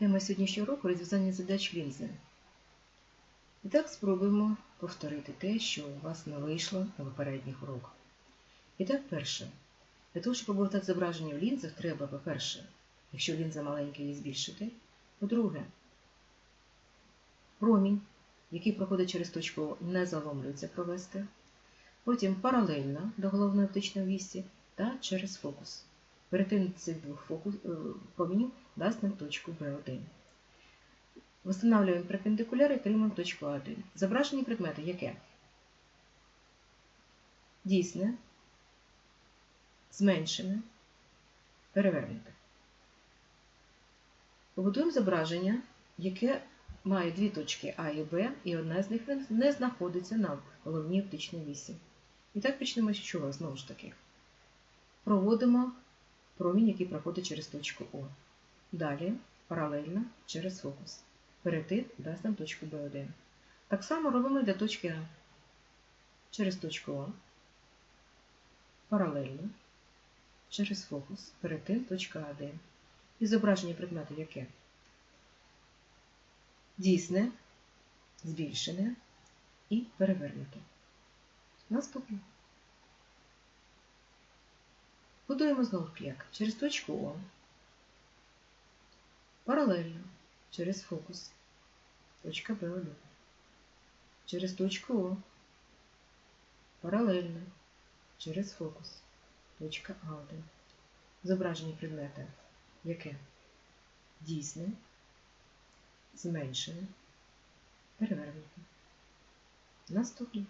Тема сьогоднішнього року розв'язання задач лінзи. І так спробуємо повторити те, що у вас не вийшло на попередніх уроках. І так, перше. Для того, щоб побудувати зображення в лінзах, треба, по-перше, якщо лінза маленька, її збільшити. По-друге, промінь, який проходить через точку не заломлюється провести. Потім паралельно до головної оптичної вісі та через фокус. Перетин цих двох фокус, е, промінів дасть нам точку B1. Встановлюємо перпендикуляр і отримуємо точку А1. Зображені предмети яке? Дійсне, зменшене, перевернуте. Побудуємо зображення, яке має дві точки А і Б, і одна з них не знаходиться на головній оптичній вісі. І так почнемо з чого, знову ж таки. Проводимо промінь, який проходить через точку О. Далі паралельно через фокус. Перетин дасть нам точку B1. Так само робимо для точки А. Через точку О. Паралельно. Через фокус. Перетин точка А1. І зображення предмету яке? Дійсне, збільшене і перевернуте. Наступне. Будуємо знову як? Через точку О. Паралельно. Через фокус. Точка B1. Через точку О. Паралельно. Через фокус. Точка А1. Зображення предмета. Яке? Дійсне. Зменшене. Перевернуте. Наступне.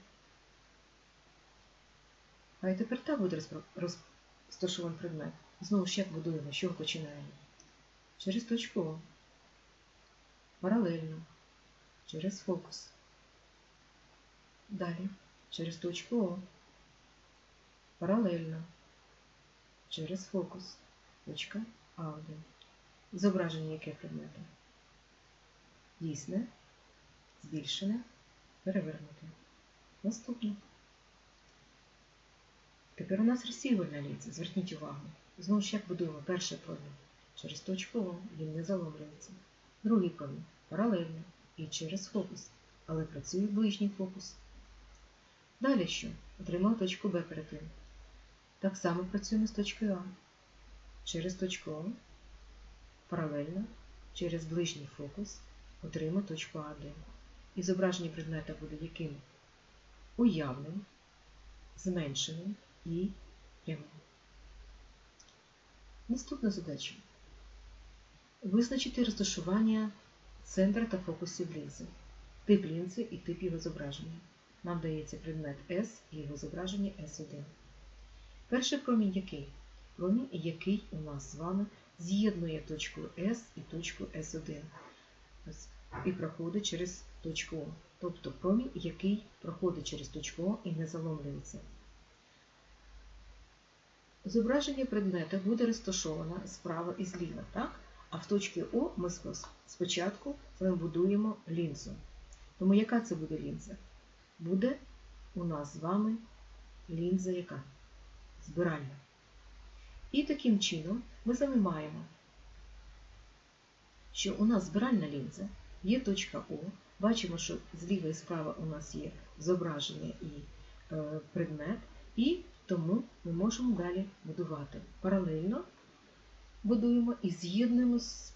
А і тепер так буде розташований предмет. Знову ж як будуємо, чого починаємо? Через точку О. Паралельно. Через фокус. Далі. Через точку О. Паралельно. Через фокус. Точка А1. Зображення яке предмета? Дійсне, збільшене, перевернуте. Наступне. Тепер у нас розсіювальна лінза. Зверніть увагу. Знову ж як будуємо перший промінь. Через точку О він не заломлюється. Другий промінь паралельно і через фокус. Але працює ближній фокус. Далі що? Отримав точку Б перед тим. Так само працюємо з точкою А. Через точку О. Паралельно через ближній фокус отримав точку А1. І зображення предмета буде яким? Уявним, зменшеним і прямим. Наступна задача. Визначити розташування центра та фокусів лінзи, тип лінзи і тип його зображення. Нам дається предмет S і його зображення S1. Перший промінь який? Промінь, який у нас з вами з'єднує точку S і точку S1 і проходить через точку О. Тобто промінь, який проходить через точку О і не заломлюється. Зображення предмета буде розташоване справа і зліва, так? а в точці О ми спочатку будуємо лінзу. Тому яка це буде лінза? Буде у нас з вами лінза яка? Збиральна. І таким чином ми з вами маємо, що у нас збиральна лінза, є точка О, бачимо, що зліва і справа у нас є зображення і е, предмет, і тому ми можемо далі будувати. Паралельно будуємо і з'єднуємо з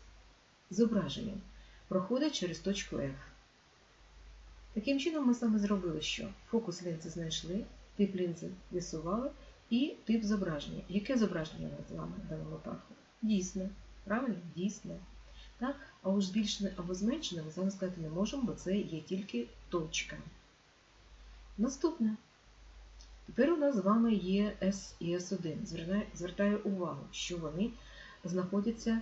зображенням. Проходить через точку F. Таким чином, ми саме зробили, що фокус лінзи знайшли, тип лінзи з'ясували і тип зображення. Яке зображення ми з вами в даному випадку? Дійсне. Правильно? Дійсне. Так? А уж збільшене або зменшене ми з сказати не можемо, бо це є тільки точка. Наступне. Тепер у нас з вами є S і S1. Звертаю увагу, що вони знаходяться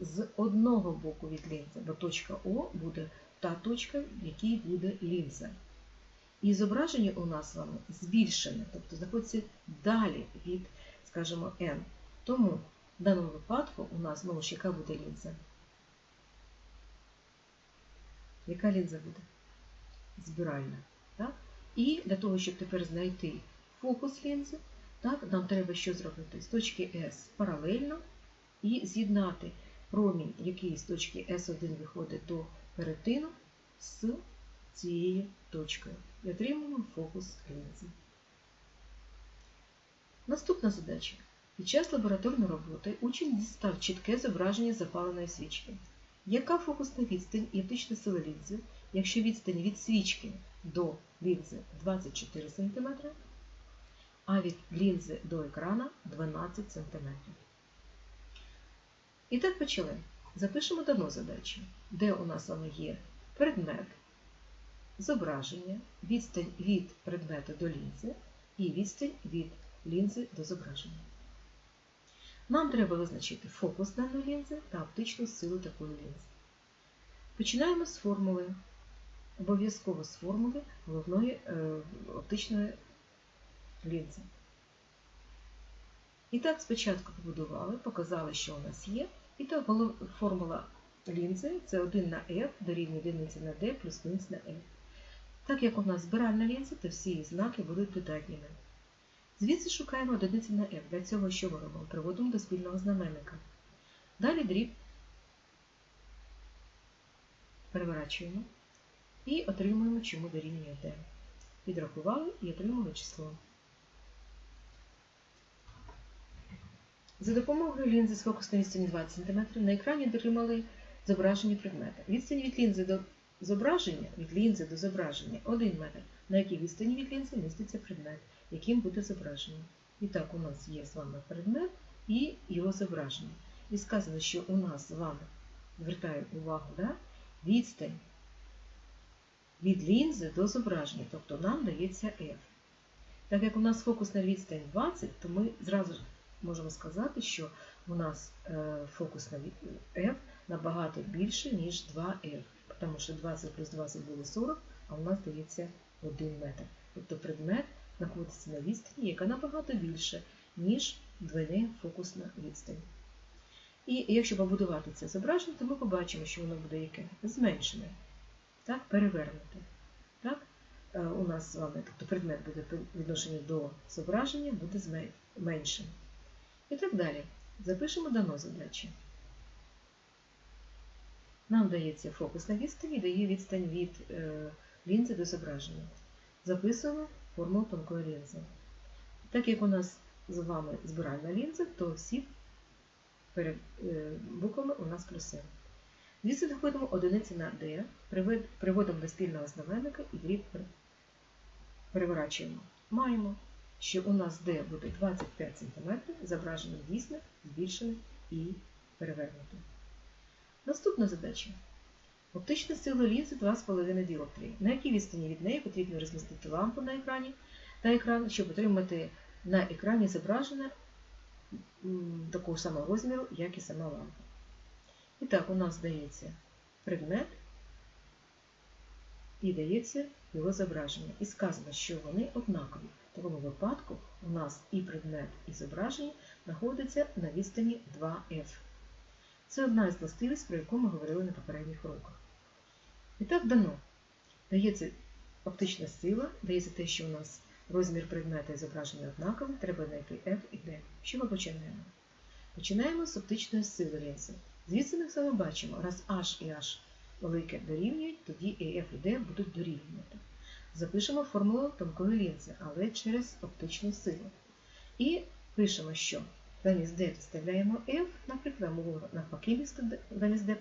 з одного боку від лінзи, бо точка О буде та точка, в якій буде лінза. І зображення у нас з вами збільшене, тобто знаходиться далі від, скажімо, N. Тому в даному випадку у нас знову ж яка буде лінза? Яка лінза буде? Збиральна. І для того, щоб тепер знайти фокус лінзи, так, нам треба що зробити? З точки S паралельно і з'єднати промінь, який з точки S1 виходить до перетину з цією точкою. І отримуємо фокус лінзи. Наступна задача. Під час лабораторної роботи учень дістав чітке зображення запаленої свічки. Яка фокусна відстань і оптична сила лінзи, якщо відстань від свічки до лінзи 24 см, а від лінзи до екрана 12 см? І так почали. Запишемо дано задачі, де у нас саме є предмет, зображення, відстань від предмету до лінзи і відстань від лінзи до зображення. Нам треба визначити фокус даної лінзи та оптичну силу такої лінзи. Починаємо з формули, обов'язково з формули головної е, оптичної лінзи. І так, спочатку побудували, показали, що у нас є. І так, формула лінзи це 1 на F дорівнює 1 на D плюс 1 на F. Так як у нас збиральна лінза, то всі її знаки будуть додатніми. Звідси шукаємо одиниці на F. Для цього що ми робимо? Приводимо до спільного знаменника. Далі дріб переворачуємо і отримуємо, чому дорівнює D. Підрахували і отримали число. За допомогою лінзи з фокусною відстані 20 см на екрані отримали зображення предмета. Відстань від лінзи до зображення від лінзи до зображення 1 метр, на якій відстані від лінзи міститься предмет, яким буде зображення. І так, у нас є з вами предмет і його зображення. І сказано, що у нас з вами, звертаю увагу, да, відстань від лінзи до зображення, тобто нам дається F. Так як у нас фокусна відстань 20, то ми зразу можемо сказати, що у нас е, фокусна F набагато більше, ніж 2F, тому що 20 плюс 20 буде 40, а у нас дається 1 метр. Тобто предмет знаходиться на відстані, яка набагато більше, ніж двойна фокусна відстань. І якщо побудувати це зображення, то ми побачимо, що воно буде яке? Зменшене, так, перевернуте. Так? Е, у нас з вами, тобто предмет буде по відношенню до зображення, буде меншим. І так далі. Запишемо дано задачі. Нам дається фокусна відстань і дає відстань від е, лінзи до зображення. Записуємо формулу тонкої лінзи. Так як у нас з вами збиральна лінза, то всі перед е, буквами у нас плюси. Звідси доходимо одиниці на D, приводимо до спільного знаменника і дріб переворачуємо. Маємо що у нас D буде 25 см, зображення дійсне, збільшене і перевернуте. Наступна задача. Оптична сила лінзи 2,5 діоптрії. На якій відстані від неї потрібно розмістити лампу на екрані та екран, щоб отримати на екрані зображення такого самого розміру, як і сама лампа. І так, у нас дається предмет і дається його зображення. І сказано, що вони однакові. В такому випадку у нас і предмет, і зображення знаходяться на відстані 2F. Це одна із властивість, про яку ми говорили на попередніх уроках. І так дано. Дається оптична сила, дається те, що у нас розмір предмета і зображення однакові, треба знайти F і D. Що ми починаємо? Починаємо з оптичної сили лінзи. Звідси ми вами бачимо, раз H і H велике дорівнюють, тоді і F і D будуть дорівнювати. Запишемо формулу тонкої лінзи, але через оптичну силу. І пишемо, що замість D підставляємо F, наприклад, можемо навпаки замість D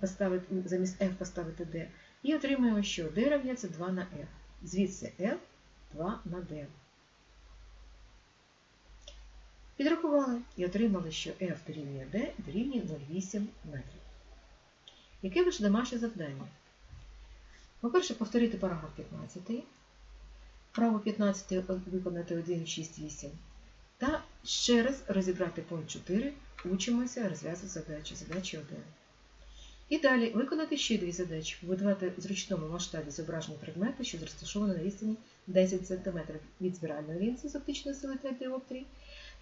поставити, замість F поставити D. І отримаємо, що D равняється 2 на F. Звідси F 2 на D. Підрахували і отримали, що F дорівнює D дорівнює 0,8 метрів. Яке ваше домашнє завдання? По-перше, повторити параграф 15, право 15 виконати 1, 6, 8. Та ще раз розібрати пункт 4, учимося розв'язати задачі, задачі 1. І далі виконати ще дві задачі, побудувати в зручному масштабі зображення предмету, що розташовано на відстані 10 см від збиральної лінзи з оптичної сили 3 діоптрії,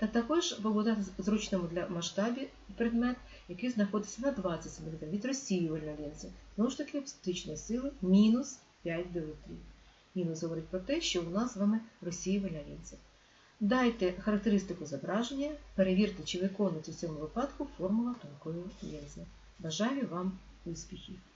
та також побудувати зручному для масштабі предмет, який знаходиться на 20 см від розсіювальної лінзи. Знову ж таки, оптичної сили мінус 5 діоптрій. Мінус говорить про те, що у нас з вами розсіювальна лінза. Дайте характеристику зображення, перевірте, чи виконується в цьому випадку формула тонкої лінзи. Бажаю вам успіхів!